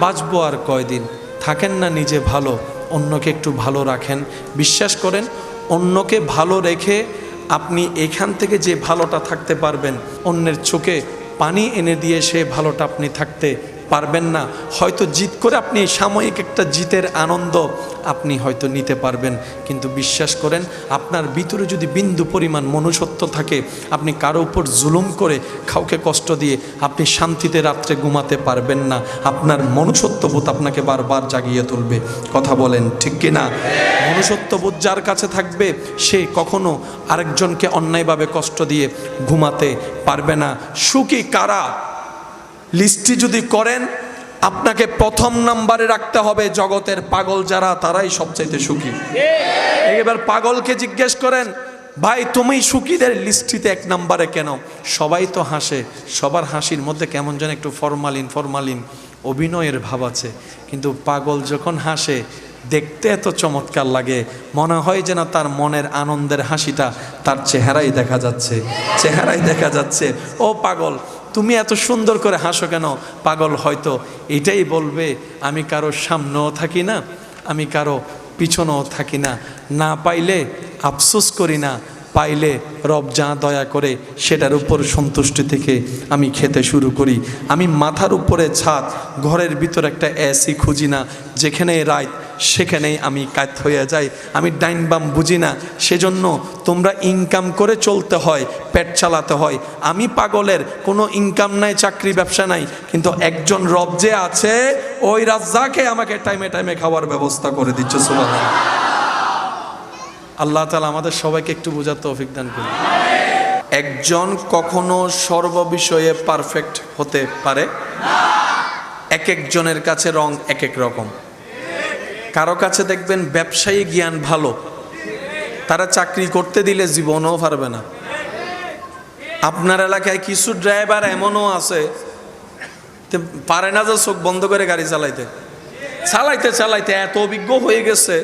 বাঁচবো আর কয়দিন? থাকেন না নিজে ভালো, অন্যকে একটু ভালো রাখেন। বিশ্বাস করেন, অন্যকে ভালো রেখে আপনি এখান থেকে যে ভালোটা থাকতে পারবেন, অন্যের চোখে পানি এনে দিয়ে সে ভালোটা আপনি থাকতে পারবেন না। হয়তো জিত করে আপনি সাময়িক একটা জিতের আনন্দ আপনি হয়তো নিতে পারবেন। কিন্তু বিশ্বাস করেন, আপনার ভিতরে যদি বিন্দু পরিমাণ মনুষ্যত্ব থাকে, আপনি কারও উপর জুলুম করে কাউকে কষ্ট দিয়ে আপনি শান্তিতে রাত্রে ঘুমাতে পারবেন না। আপনার মনুষ্যত্ববোধ আপনাকে বারবার জাগিয়ে তুলবে। কথা বলেন, ঠিক কি না? মনুষ্যত্ববোধ যার কাছে থাকবে, সে কখনো আরেকজনকে অন্যায়ভাবে কষ্ট দিয়ে ঘুমাতে পারবে না। সুখী কারা? লিস্টটি যদি করেন, আপনাকে প্রথম নাম্বারে রাখতে হবে জগতের পাগল যারা, তারাই সবচাইতে সুখী। এবার পাগলকে জিজ্ঞেস করেন, ভাই, তুমি সুখীদের লিস্টিতে এক নাম্বারে কেন? সবাই তো হাসে। সবার হাসির মধ্যে কেমন যেন একটু ফরমালিন ফরমালিন অভিনয়ের ভাব আছে। কিন্তু পাগল যখন হাসে, দেখতে এত চমৎকার লাগে। মনে হয় যেন তার মনের আনন্দের হাসিটা তার চেহারাই দেখা যাচ্ছে। চেহারাই দেখা যাচ্ছে। ও পাগল তুমি এত সুন্দর করে হাসো কেন? পাগল হয়তো। এটাই বলবে, আমি কারও সামনেও থাকি না, আমি কারও পিছনেও থাকি না। না পাইলে আফসোস করি না, পাইলে রব যা দয়া করে সেটার উপর সন্তুষ্টি থেকে আমি খেতে শুরু করি। আমি মাথার উপরে ছাদ, ঘরের ভিতর একটা এসি খুঁজি না, যেখানে রাত সেখানেই আমি কাত হয়ে যাই। আমি ডাইন বাম বুঝি না। সেজন্য তোমরা ইনকাম করে চলতে হয়, পেট চালাতে হয়। আমি পাগলের, কোনো ইনকাম নাই, চাকরি ব্যবসা নাই। কিন্তু একজন রব যে আছে, ওই রাজ্জাকে আমাকে টাইমে টাইমে খাওয়ার ব্যবস্থা করে দিচ্ছে সুবাহ আল্লাহ তালা আমাদের সবাইকে একটু বোঝার দান করুন। একজন কখনো সর্ববিষয়ে পারফেক্ট হতে পারে। এক একজনের কাছে রং এক এক রকম। কারও কাছে দেখবেন ব্যবসায়ী জ্ঞান ভালো। তারা চাকরি করতে দিলে জীবনও পারবে না। আপনার এলাকায় কিছু ড্রাইভার এমনও আছে পারে না যে চোখ বন্ধ করে গাড়ি চালাইতে। চালাইতে চালাইতে এত অভিজ্ঞ হয়ে গেছে।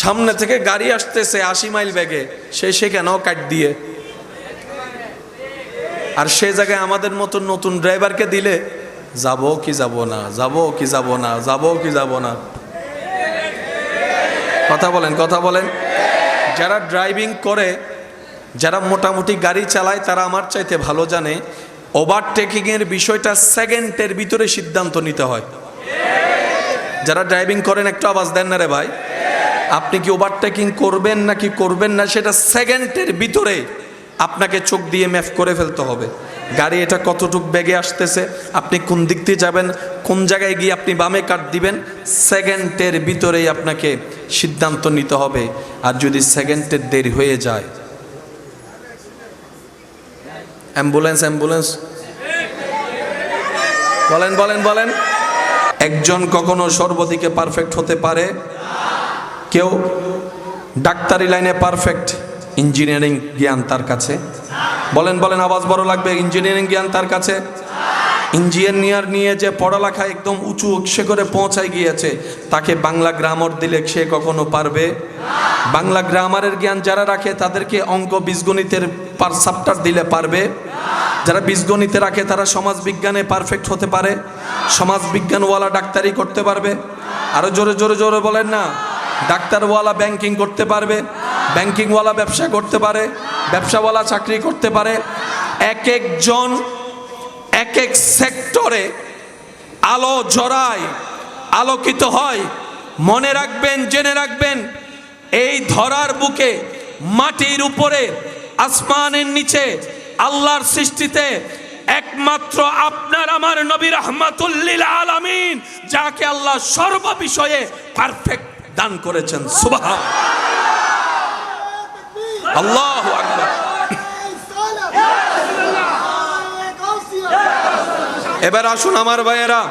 সামনে থেকে গাড়ি আসতেছে আশি মাইল ব্যাগে সে সেখানেও কাট দিয়ে। আর সে জায়গায় আমাদের মতন নতুন ড্রাইভারকে দিলে, যাব কি যাব না, যাব কি যাব না, যাব কি যাব না। কথা বলেন কথা বলেন। যারা ড্রাইভিং করে, যারা মোটামুটি গাড়ি চালায়, তারা আমার চাইতে ভালো জানে ওভারটেকিংয়ের বিষয়টা সেকেন্ডের ভিতরে সিদ্ধান্ত নিতে হয়। যারা ড্রাইভিং করেন, একটু আওয়াজ দেন না রে ভাই। আপনি কি ওভারটেকিং করবেন নাকি করবেন না, সেটা সেকেন্ডের ভিতরে আপনাকে চোখ দিয়ে ম্যাপ করে ফেলতে হবে। গাড়ি এটা কতটুক বেগে আসতেছে, আপনি কোন দিক দিয়ে যাবেন, কোন জায়গায় গিয়ে আপনি বামে কাট দিবেন, সেকেন্ডের ভিতরেই আপনাকে সিদ্ধান্ত নিতে হবে। আর যদি সেকেন্ডের দেরি হয়ে যায়, অ্যাম্বুলেন্স অ্যাম্বুলেন্স। বলেন বলেন বলেন। একজন কখনো সর্বদিকে পারফেক্ট হতে পারে? কেউ? ডাক্তারি লাইনে পারফেক্ট ইঞ্জিনিয়ারিং জ্ঞান তার কাছে। বলেন বলেন, আওয়াজ বড় লাগবে, ইঞ্জিনিয়ারিং জ্ঞান তার কাছে। ইঞ্জিনিয়ার নিয়ে যে পড়ালেখা একদম উঁচু উৎসে করে পৌঁছায় গিয়েছে। তাকে বাংলা গ্রামার দিলে সে কখনো পারবে? বাংলা গ্রামারের জ্ঞান যারা রাখে, তাদেরকে অঙ্ক, বীজগণিতের পার সাপ্টার দিলে পারবে। যারা বীজগণিতে রাখে, তারা সমাজ বিজ্ঞানে পারফেক্ট হতে পারে। সমাজ বিজ্ঞানওয়ালা ডাক্তারি করতে পারবে। আরও জোরে জোরে জোরে বলেন না, ডাক্তারওয়ালা ব্যাংকিং করতে পারবে। ব্যাংকিংওয়ালা ব্যবসা করতে পারে, ব্যবসাওয়ালা চাকরি করতে পারে এক একজন এক এক সেক্টরে আলো জড়ায়, আলোকিত হয়। মনে রাখবেন, জেনে রাখবেন, এই ধরার বুকে, মাটির উপরে, আসমানের নিচে, আল্লাহর সৃষ্টিতে একমাত্র আপনার আমার নবী রহমাতুল্লিল আলামিন, যাকে আল্লাহ সর্ব বিষয়ে পারফেক্ট দান করেছেন। সুবাহ আল্লাহ এবার আসুন আমার ভাইয়েরা,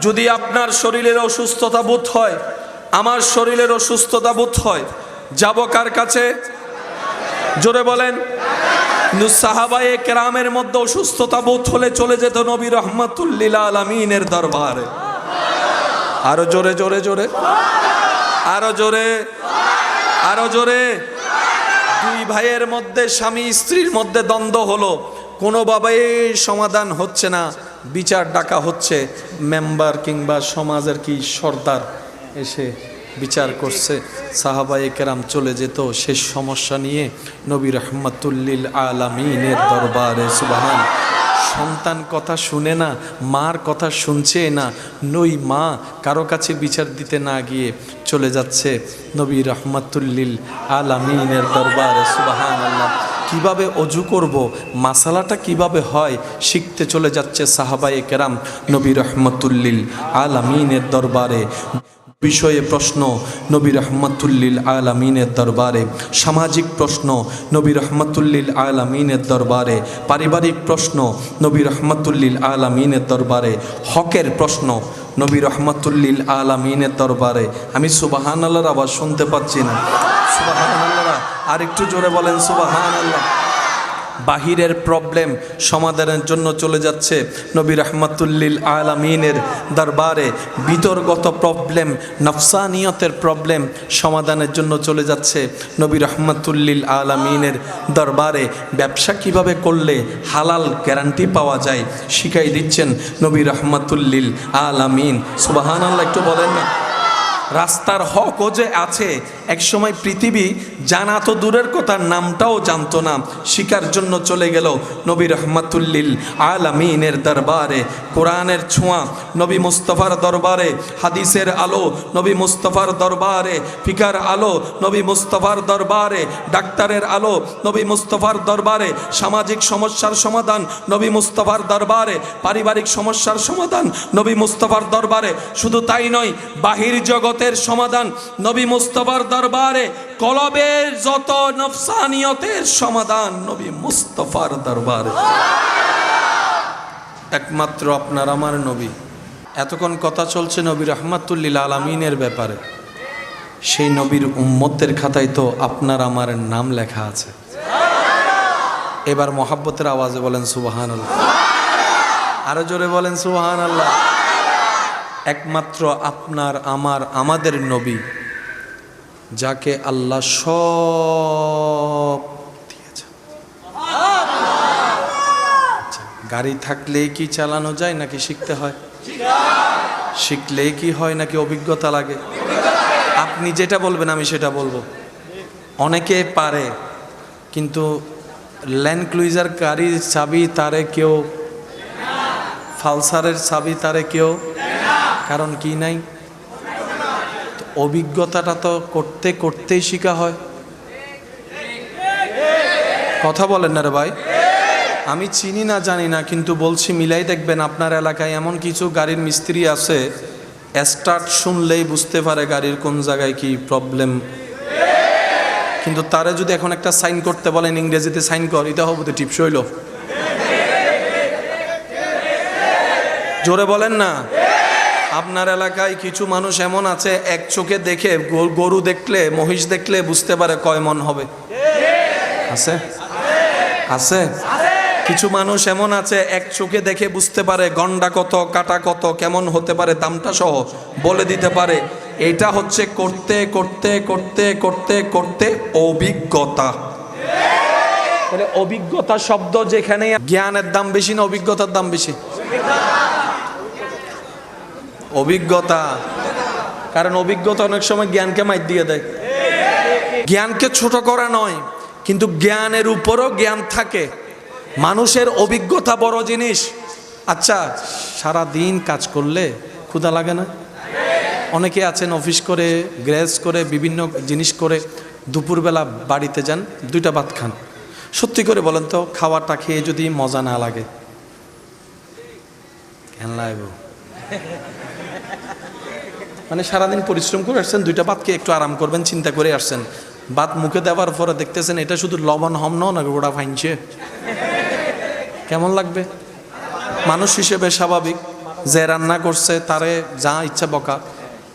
যদি আপনার শরীরের অসুস্থতা বোধ হয়, আমার শরীরের অসুস্থতা বোধ হয়, যাব কার কাছে? জোরে বলেন। কিন্তু সাহাবায়ে কেরামের মধ্যে অসুস্থতা বোধ হলে চলে যেত নবী রহমতুল্লিল আলমিনের দরবারে। আরও জোরে জোরে জোরে। আরও জোরে। আরও জোরে। দুই ভাইয়ের মধ্যে স্বামী স্ত্রীর মধ্যে দ্বন্দ্ব হলো। কোনোভাবেই সমাধান হচ্ছে না, বিচার ডাকা হচ্ছে। মেম্বার কিংবা সমাজের কি সর্দার এসে বিচার করছে? সাহাবাই কেরাম চলে যেত শেষ সমস্যা নিয়ে নবী রহমতুল্লিল আলমিনের দরবারে, সুবাহান। সন্তান কথা শুনে না, মার কথা শুনছে না, নই মা কারও কাছে বিচার দিতে না গিয়ে চলে যাচ্ছে নবী রহমতুল্লিল আলামিনের দরবারে সুবাহান আল্লাহ কীভাবে অজু করব, মাসালাটা কীভাবে হয়, শিখতে চলে যাচ্ছে সাহাবায়ে কেরাম নবী রহমতুল্লিল আলামিনের দরবারে। বিষয়ে প্রশ্ন, নবী রহমতুল্লিল আলামিনের দরবারে। সামাজিক প্রশ্ন, নবী রহমতুল্লিল আলামিনের দরবারে। পারিবারিক প্রশ্ন, নবী রহমতুল্লিল আলামিনের দরবারে। হকের প্রশ্ন, নবী রহমতুল্লিল আলামিনের দরবারে। আমি সুবাহান আল্লাহর আবার শুনতে পাচ্ছি না। সুবাহান আল্লাহ আর একটু জোরে বলেন সুবাহান আল্লাহ বাহিরের প্রবলেম সমাধানের জন্য চলে যাচ্ছে। নবী রহমতুল্লিল আলামিনের দরবারে বিতর্গত প্রবলেম নফসানিয়তের প্রবলেম সমাধানের জন্য চলে যাচ্ছে। নবী রহমতুল্লিল আলামিনের দরবারে ব্যবসা কীভাবে করলে হালাল গ্যারান্টি পাওয়া যায়, শিখাই দিচ্ছেন নবী রহমতুল্লিল আলামিন। সুবাহান আল্লাহ একটু বলেন না। রাস্তার হকও যে আছে, একসময় পৃথিবী জানা তো দূরের কথা, নামটাও জানতো না। শিকার জন্য চলে গেল নবী রহমাতুল্লিল আলামিনের দরবারে। কোরআনের ছোঁয়া নবী মুস্তফার দরবারে, হাদিসের আলো নবী মুস্তফার দরবারে, ফিকার আলো নবী মুস্তফার দরবারে, ডাক্তারের আলো নবী মুস্তফার দরবারে, সামাজিক সমস্যার সমাধান নবী মুস্তফার দরবারে, পারিবারিক সমস্যার সমাধান নবী মুস্তফার দরবারে। শুধু তাই নয়, বাহির জগতের সমাধান নবী মুস্তফার দরবারে, কলবের যত নফসানিয়তের সমাধান নবী মুস্তফার দরবারে। একমাত্র আপনার আমার নবী। এতক্ষণ কথা চলছে নবী রহমাতুল্লিল আলমিনের ব্যাপারে। সেই নবীর উম্মতের খাতায় তো আপনার আমার নাম লেখা আছে। এবার মহাব্বতের আওয়াজে বলেন সুবাহান আল্লাহ আরও জোরে বলেন সুবাহান আল্লাহ একমাত্র আপনার আমার আমাদের নবী যাকে আল্লাহ সব আচ্ছা, গাড়ি থাকলেই কি চালানো যায় নাকি শিখতে হয়? শিখলেই কি হয় নাকি অভিজ্ঞতা লাগে? আপনি যেটা বলবেন আমি সেটা বলব। অনেকে পারে কিন্তু ল্যান্ড ক্লুইজার গাড়ির চাবি তারে কেউ ফালসারের চাবি তারে কেউ কারণ কি নাই? অভিজ্ঞতাটা তো করতে করতেই শিখা হয়। কথা বলেন না রে ভাই। আমি চিনি না, জানি না, কিন্তু বলছি মিলাই দেখবেন আপনার এলাকায় এমন কিছু গাড়ির মিস্ত্রি আছে, স্টার্ট শুনলেই বুঝতে পারে গাড়ির কোন জায়গায় কি প্রবলেম কিন্তু তারে যদি এখন একটা সাইন করতে বলেন, ইংরেজিতে সাইন কর, এটা হব তো টিপস হইল। জোরে বলেন না। আপনার এলাকায় কিছু মানুষ এমন আছে, এক চোখে দেখে গরু দেখলে, মহিষ দেখলে বুঝতে পারে কয় মন হবে। আছে? আছে? কিছু মানুষ এমন আছে, এক চোখে দেখে বুঝতে পারে গন্ডা কত, কাটা কত, কেমন হতে পারে দামটা সহ বলে দিতে পারে। এটা হচ্ছে করতে করতে করতে করতে করতে অভিজ্ঞতা। অভিজ্ঞতা শব্দ যেখানে জ্ঞানের দাম বেশি না অভিজ্ঞতার দাম বেশি? অভিজ্ঞতা। কারণ অভিজ্ঞতা অনেক সময় জ্ঞানকে মাইর দিয়ে দেয়। জ্ঞানকে ছোট করা নয়, কিন্তু জ্ঞানের উপরও জ্ঞান থাকে। মানুষের অভিজ্ঞতা বড় জিনিস। আচ্ছা সারা দিন কাজ করলে ক্ষুধা লাগে না? অনেকে আছেন অফিস করে গ্রেস করে, বিভিন্ন জিনিস করে, দুপুরবেলা বাড়িতে যান, দুইটা ভাত খান। সত্যি করে বলেন তো, খাওয়াটা খেয়ে যদি মজা না লাগে। কেন মানে সারাদিন পরিশ্রম করে আসছেন, দুইটা ভাতকে একটু আরাম করবেন, চিন্তা করে আসছেন। ভাত মুখে দেওয়ার পরে দেখতেছেন এটা শুধু লবণ হম না গোড়া ফাইনছে কেমন লাগবে? মানুষ হিসেবে স্বাভাবিক, যে রান্না করছে তারে যা ইচ্ছা বকা।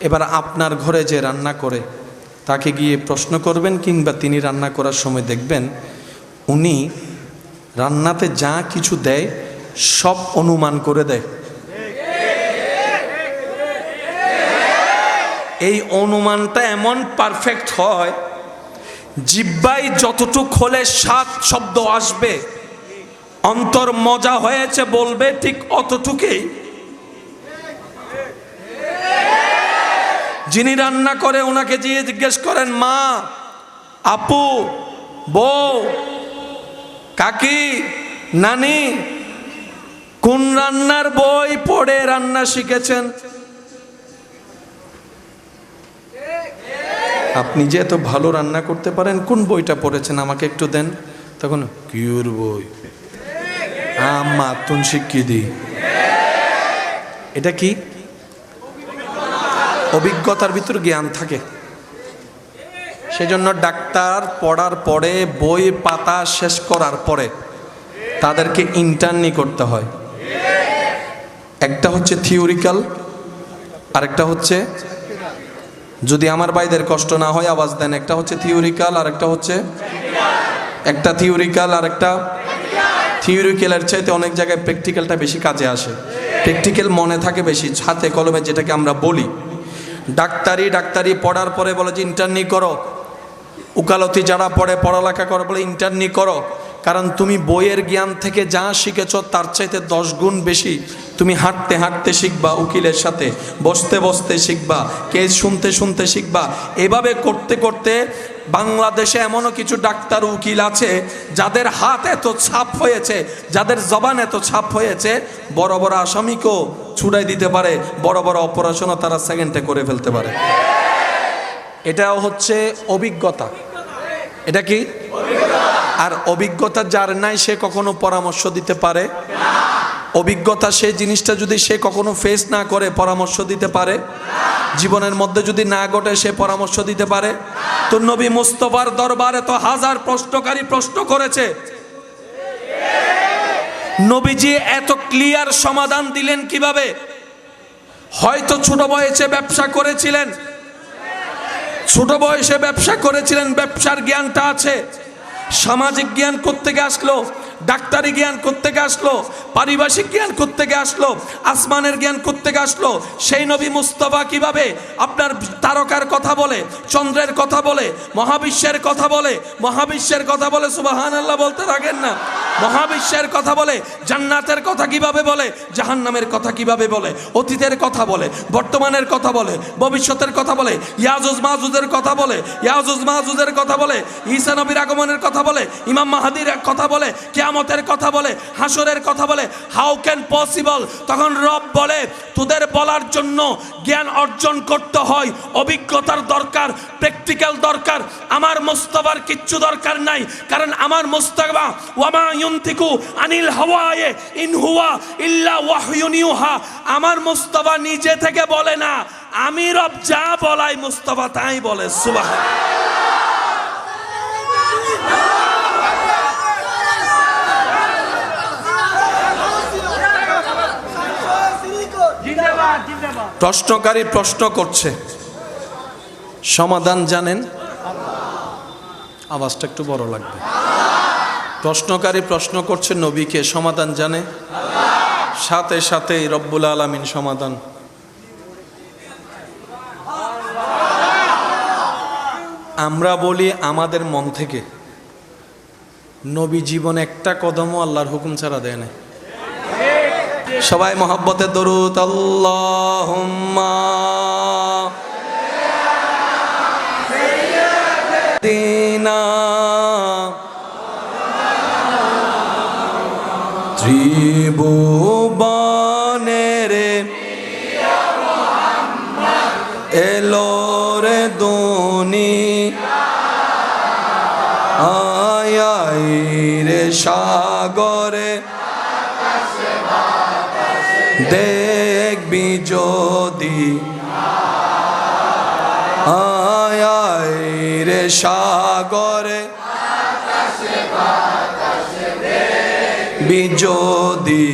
এবার আপনার ঘরে যে রান্না করে, তাকে গিয়ে প্রশ্ন করবেন কিংবা তিনি রান্না করার সময় দেখবেন, উনি রান্নাতে যা কিছু দেয়, সব অনুমান করে দেয়। এই অনুমানটা এমন পারফেক্ট হয় জিব্বাই যতটুক হলে সাত শব্দ আসবে, অন্তর মজা হয়েছে বলবে ঠিক অতটুকুই। যিনি রান্না করে ওনাকে গিয়ে জিজ্ঞেস করেন, মা, আপু, বউ, কাকি, নানি, কোন রান্নার বই পড়ে রান্না শিখেছেন? আপনি যে এত ভালো রান্না করতে পারেন, কোন বইটা পড়েছেন? আমাকে একটু দেন। তখন, কিউর বই। আম্মা, তুন দিই এটা কি? অভিজ্ঞতার ভিতর জ্ঞান থাকে। সেজন্য ডাক্তার পড়ার পরে, বই, পাতা শেষ করার পরে তাদেরকে ইন্টার্নি করতে হয়। একটা হচ্ছে থিওরিক্যাল আরেকটা হচ্ছে যদি আমার ভাইদের কষ্ট না হয়, আওয়াজ দেন। একটা হচ্ছে থিওরিক্যাল আর একটা হচ্ছে একটা থিওরিক্যাল আর একটা থিওরিক্যালের চাইতে অনেক জায়গায় প্র্যাকটিক্যালটা বেশি কাজে আসে। প্র্যাকটিক্যাল মনে থাকে বেশি, হাতে কলমে যেটাকে আমরা বলি। ডাক্তারি ডাক্তারি পড়ার পরে বলে যে ইন্টারনি করো। উকালতি যারা পড়ে, পড়ালেখা করে বলে ইন্টারনি করো। কারণ তুমি বইয়ের জ্ঞান থেকে যা শিখেছ, তার চাইতে দশ গুণ বেশি তুমি হাঁটতে হাঁটতে শিখবা উকিলের সাথে, বসতে বসতে শিখবা, কেস শুনতে শুনতে শিখবা। এভাবে করতে করতে বাংলাদেশে এমনও কিছু ডাক্তার উকিল আছে, যাদের হাত এত ছাপ হয়েছে, যাদের জবান এত ছাপ হয়েছে, বড় বড় আসামিকেও ছুড়াই দিতে পারে, বড় বড় অপারেশনও তারা সেকেন্ডে করে ফেলতে পারে। এটাও হচ্ছে অভিজ্ঞতা। এটা কি? আর অভিজ্ঞতা যার নাই সে কখনো পরামর্শ দিতে পারে। অভিজ্ঞতা সেই জিনিসটা যদি সে কখনো ফেস না করে, পরামর্শ দিতে পারে। জীবনের মধ্যে যদি না ঘটে, সে পরামর্শ দিতে পারে। তো নবী মুস্তফার দরবারে তো হাজার প্রশ্নকারী প্রশ্ন করেছে। নবীজি এত ক্লিয়ার সমাধান দিলেন কীভাবে? হয়তো ছোট বয়সে ব্যবসা করেছিলেন। ছোট বয়সে ব্যবসা করেছিলেন, ব্যবসার জ্ঞানটা আছে। সামাজিক জ্ঞান কোত্থেকে আসলো? ডাক্তারি জ্ঞান কোত্থেকে আসলো পারিভাষিক জ্ঞান কোত্থেকে আসলো আসমানের জ্ঞান কোত্থেকে আসলো সেই নবী মুস্তফা কীভাবে আপনার তারকার কথা বলে চন্দ্রের কথা বলে মহাবিশ্বের কথা বলে মহাবিশ্বের কথা বলে সুবাহান আল্লাহ বলতে থাকেন না মহাবিশ্বের কথা বলে জান্নাতের কথা কীভাবে বলে জাহান্নামের কথা কীভাবে বলে অতীতের কথা বলে বর্তমানের কথা বলে ভবিষ্যতের কথা বলে ইয়াজুজ মাহুজের কথা বলে ইয়াজুজ মাহুজের কথা বলে ঈসা নবীর আগমনের কথা বলে ইমাম মাহাদির কথা বলে কিয়ামতের কথা বলে হাসরের কথা বলে হাউ ক্যান পসিবল তখন রব বলে, তোদের বলার জন্য জ্ঞান অর্জন করতে হয়, অভিজ্ঞতার দরকার প্র্যাকটিক্যাল দরকার, আমার মোস্তফার কিচ্ছু দরকার নাই, কারণ আমার মোস্তফা, ওয়ামা ইউনতিকু আনিল হাওয়ায়ে ইন হুয়া ইল্লা ওয়াহয়ুন ইউহা। আমার মোস্তফা নিজে থেকে বলে না, আমি রব যা বলাই মুস্তফা তাই বলে, সুবহান। প্রশ্নকারী প্রশ্ন করছে। সমাধান জানেন? আওয়াজটা একটু বড় লাগবে। প্রশ্নকারী প্রশ্ন করছে নবীকে সমাধান জানে? সাথে সাথে রব্বুল আলমিন সমাধান। আমরা বলি আমাদের মন থেকে। নবী জীবন একটা কদমও আল্লাহর হুকুম ছাড়া দেয় না সবাই মহব্বতে দরুদ আল্লাহুম্মা। দিনা। ত্রিভুবনের এলো রে দুনি। আয়াই রে সাগরে। সাগরে। বিজোদি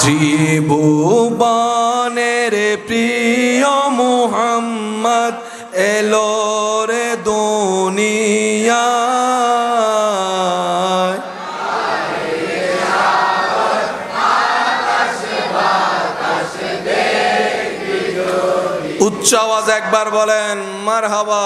ত্রিভুবনের প্রিয় মুহাম্মদ এলো রে দুনিয়া উচ্চ আওয়াজ একবার বলেন মার হাবা